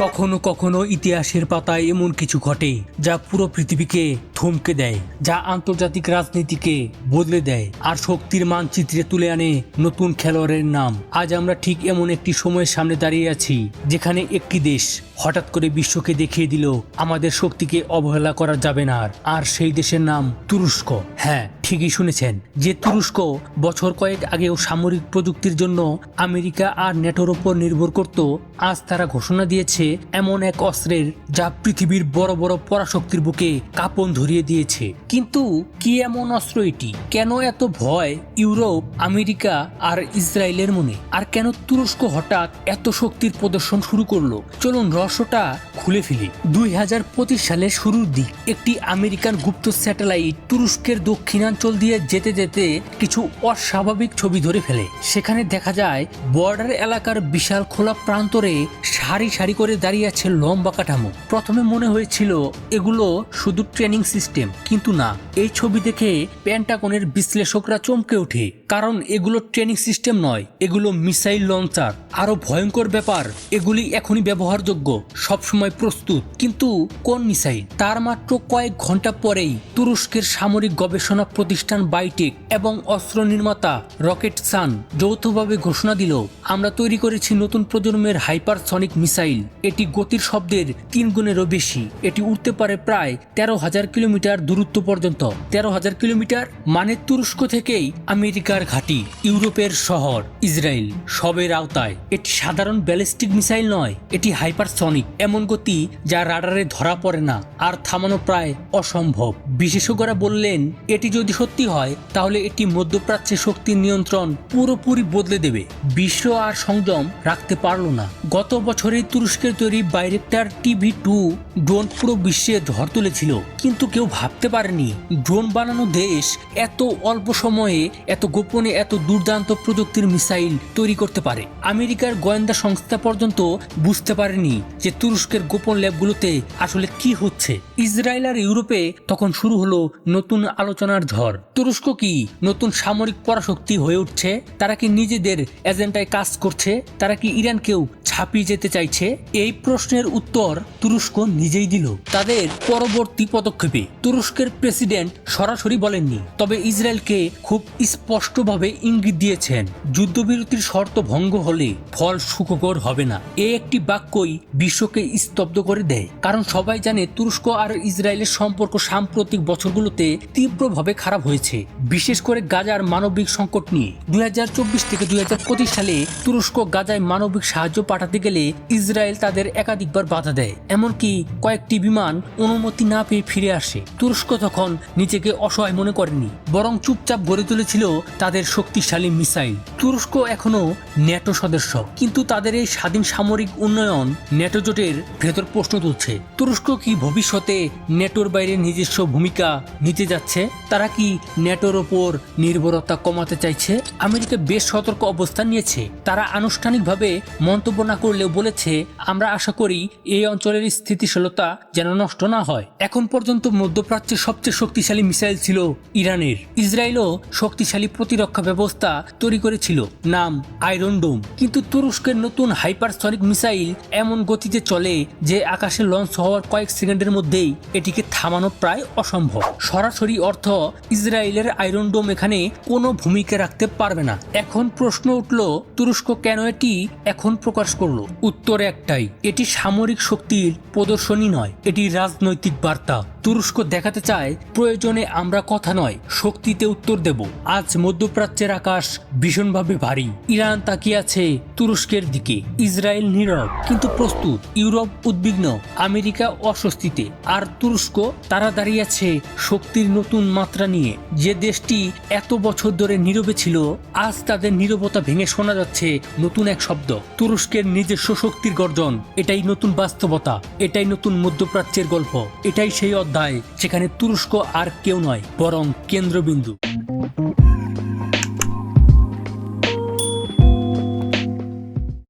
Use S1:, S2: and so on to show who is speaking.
S1: কখনো কখনো ইতিহাসের পাতায় এমন কিছু ঘটে যা পুরো পৃথিবীকে থমকে দেয়, যা আন্তর্জাতিক রাজনীতিকে বদলে দেয় আর শক্তির মানচিত্রে তুলে আনে নতুন খেলোয়াড়ের নাম। আজ আমরা ঠিক এমন একটি সময়ের সামনে দাঁড়িয়ে আছি, যেখানে একটি দেশ হঠাৎ করে বিশ্বকে দেখিয়ে দিল, আমাদের শক্তিকে অবহেলা করা যাবে না আর। আর সেই দেশের নাম তুরস্ক। হ্যাঁ ঠিকই শুনেছেন যে তুরস্ক বছর কয়েক আগেও সামরিক প্রযুক্তির জন্য আমেরিকা আর নেটোর ওপর নির্ভর করত। আজ তারা ঘোষণা দিয়েছে, এমন এক অস্ত্রের যা পৃথিবীর বড় বড় পরাশক্তির বুকে কাঁপন ধরিয়ে দিয়েছে। কিন্তু কি এমন অস্ত্র এটি? কেন এত ভয় ইউরোপ, আমেরিকা আর ইসরায়েলের মনে? আর কেন তুরস্ক হঠাৎ এত শক্তির প্রদর্শন শুরু করল? চলুন রহস্যটা খুলে ফেলি। দুই হাজার পঁচিশ সালের শুরুর দিক, একটি আমেরিকান গুপ্ত স্যাটেলাইট তুরস্কের দক্ষিণাঞ্চল দিয়ে যেতে যেতে কিছু অস্বাভাবিক ছবি ধরে ফেলে। সেখানে দেখা যায়, বর্ডার এলাকার বিশাল খোলা প্রান্তরে সারি সারি করে দাঁড়িয়ে আছে লম্বা কাঠামো। প্রথমে মনে হয়েছিল, এগুলো শুধু ট্রেনিং সিস্টেম, কিন্তু না, এই ছবি দেখে প্যান্টাগনের বিশ্লেষকরা চমকে ওঠে। কারণ এগুলো ট্রেনিং সিস্টেম নয়, এগুলো মিসাইল লঞ্চার। আরও ভয়ঙ্কর ব্যাপার, এগুলি এখনই ব্যবহারযোগ্য, সবসময় প্রস্তুত। কিন্তু কোন মিসাইল? তার মাত্র কয়েক ঘণ্টা পরেই তুরস্কের সামরিক গবেষণা প্রতিষ্ঠান বাইটেক এবং অস্ত্র নির্মাতা রকেট সান যৌথভাবে ঘোষণা দিল, আমরা তৈরি করেছি নতুন প্রজন্মের হাইপারসনিক মিসাইল। এটি গতির শব্দের তিন গুণেরও বেশি। এটি উঠতে পারে প্রায় তেরো হাজার কিলোমিটার দূরত্ব পর্যন্ত। তেরো হাজার কিলোমিটার মানে তুরস্ক থেকেই আমেরিকার ঘাঁটি, ইউরোপের শহর, ইসরায়েল। সবের আওতায়। এটি সাধারণ ব্যালিস্টিক মিসাইল নয়, এটি হাইপারসনিক। এমন গতি যা রাডারে ধরা পড়ে না আর থামানো প্রায় অসম্ভব। বিশেষজ্ঞরা বললেন, এটি যদি সত্যি হয়, তাহলে এটি মধ্যপ্রাচ্যে শক্তির নিয়ন্ত্রণ পুরোপুরি বদলে দেবে। বিশ্ব আর সংযম রাখতে পারল না। গত বছরেই তুরস্কের তৈরি বাইরেক্টার টিভি টু ড্রোন পুরো বিশ্বে ঝড় তুলেছিল, কিন্তু কেউ ভাবতে পারেনি, ড্রোন বানানো দেশ এত অল্প সময়ে, এত গোপনে, এত দুর্দান্ত প্রযুক্তির মিসাইল তৈরি করতে পারে। আমেরিকার গোয়েন্দা সংস্থা পর্যন্ত বুঝতে পারেনি যে তুরস্কের গোপন ল্যাবগুলোতে আসলে কি হচ্ছে? ইসরায়েল আর ইউরোপে তখন শুরু হলো নতুন আলোচনার ঝড়। তুরস্ক কি নতুন সামরিক পরাশক্তি হয়ে উঠছে? তারা কি নিজেদের এজেন্ডায় কাজ করছে? তারা কি ইরানকেও ছাপিয়ে যেতে চাইছে? এই প্রশ্নের উত্তর তুরস্ক নিজেই দিল। তাদের পরবর্তী পদক্ষেপে তুরস্কের প্রেসিডেন্ট সরাসরি বলেননি, তবে ইসরায়েলকে খুব স্পষ্টভাবে ইঙ্গিত দিয়েছেন, যুদ্ধবিরতির শর্ত ভঙ্গ হলে ফল সুখকর হবে না। এ একটি বাক্যই বিশ্বকে স্তব্ধ করে দেয়। কারণ সবাই জানে তুরস্ক আর ইসরায়েলের সম্পর্ক সাম্প্রতিক বছরগুলোতে তীব্রভাবে খারাপ হয়েছে। বিশেষ করে গাজার মানবিক সংকট নিয়ে। দুই থেকে দুই সালে তুরস্ক গাজায় মানবিক সাহায্য পাঠাতে গেলে ইসরায়েল তাদের একাধিকবার বাধা দেয়। এমনকি কয়েকটি বিমান অনুমতি না পেয়ে ফিরে আসে। তুরস্ক তখন নিজেকে অসহায় মনে করেনি, বরং চুপচাপ গড়ে তুলেছিল তাদের শক্তিশালী মিসাইল। তুরস্ক এখনও ন্যাটো সদস্য, কিন্তু তাদের এই স্বাধীন সামরিক উন্নয়ন ন্যাটো জোটের ভেতর প্রশ্ন তুলছে, তুরস্ক কি ভবিষ্যতে নেটোর বাইরে নিজস্ব ভূমিকা নিতে যাচ্ছে? তারা কি নেটোর ওপর নির্ভরতা কমাতে চাইছে? আমেরিকা বেশ সতর্ক অবস্থান নিয়েছে। তারা আনুষ্ঠানিকভাবে মন্তব্য না করলেও বলেছে, আমরা আশা করি এই অঞ্চলের স্থিতিশীলতা যেন নষ্ট না হয়। এখন পর্যন্ত মধ্যপ্রাচ্যের সবচেয়ে শক্তিশালী মিসাইল ছিল ইরানের। ইসরায়েলও শক্তিশালী প্রতিরক্ষা ব্যবস্থা তৈরি করেছিল, নাম আয়রন ডোম। কিন্তু তুরস্কের নতুন হাইপারসনিক মিসাইল এমন গতিতে চলে যে আকাশে লঞ্চ হওয়ার কয়েক সেকেন্ডের মধ্যেই এটিকে থামানো প্রায় অসম্ভব। সরাসরি অর্থ, ইসরায়েলের আয়রন ডোম এখানে কোনো ভূমিকা রাখতে পারবে না। এখন প্রশ্ন উঠল, তুরস্ক কেন এটি এখন প্রকাশ করল? উত্তর একটাই, এটি সামরিক শক্তির প্রদর্শনী নয়, এটি রাজনৈতিক বার্তা। তুরস্ক দেখাতে চায়, প্রয়োজনে আমরা কথা নয়, শক্তিতে উত্তর দেব। আজ মধ্যপ্রাচ্যের আকাশ ভীষণভাবে ভারী। ইরান তাকিয়ে আছে তুরস্কের দিকে। ইসরায়েল নীরব, কিন্তু প্রস্তুত। ইউরোপ উদ্বিগ্ন, আমেরিকা অস্বস্তিতে। আর তুরস্ক তারা দাঁড়িয়ে আছে শক্তির নতুন মাত্রা নিয়ে। যে দেশটি এত বছর ধরে নীরবে ছিল, আজ তাদের নীরবতা ভেঙে শোনা যাচ্ছে নতুন এক শব্দ। তুরস্কের নিজস্ব শক্তির গর্জন, এটাই নতুন বাস্তবতা, এটাই নতুন মধ্যপ্রাচ্যের গল্প, এটাই সেই অধ্যায় সেখানে তুরস্ক আর কেউ নয় বরং কেন্দ্রবিন্দু।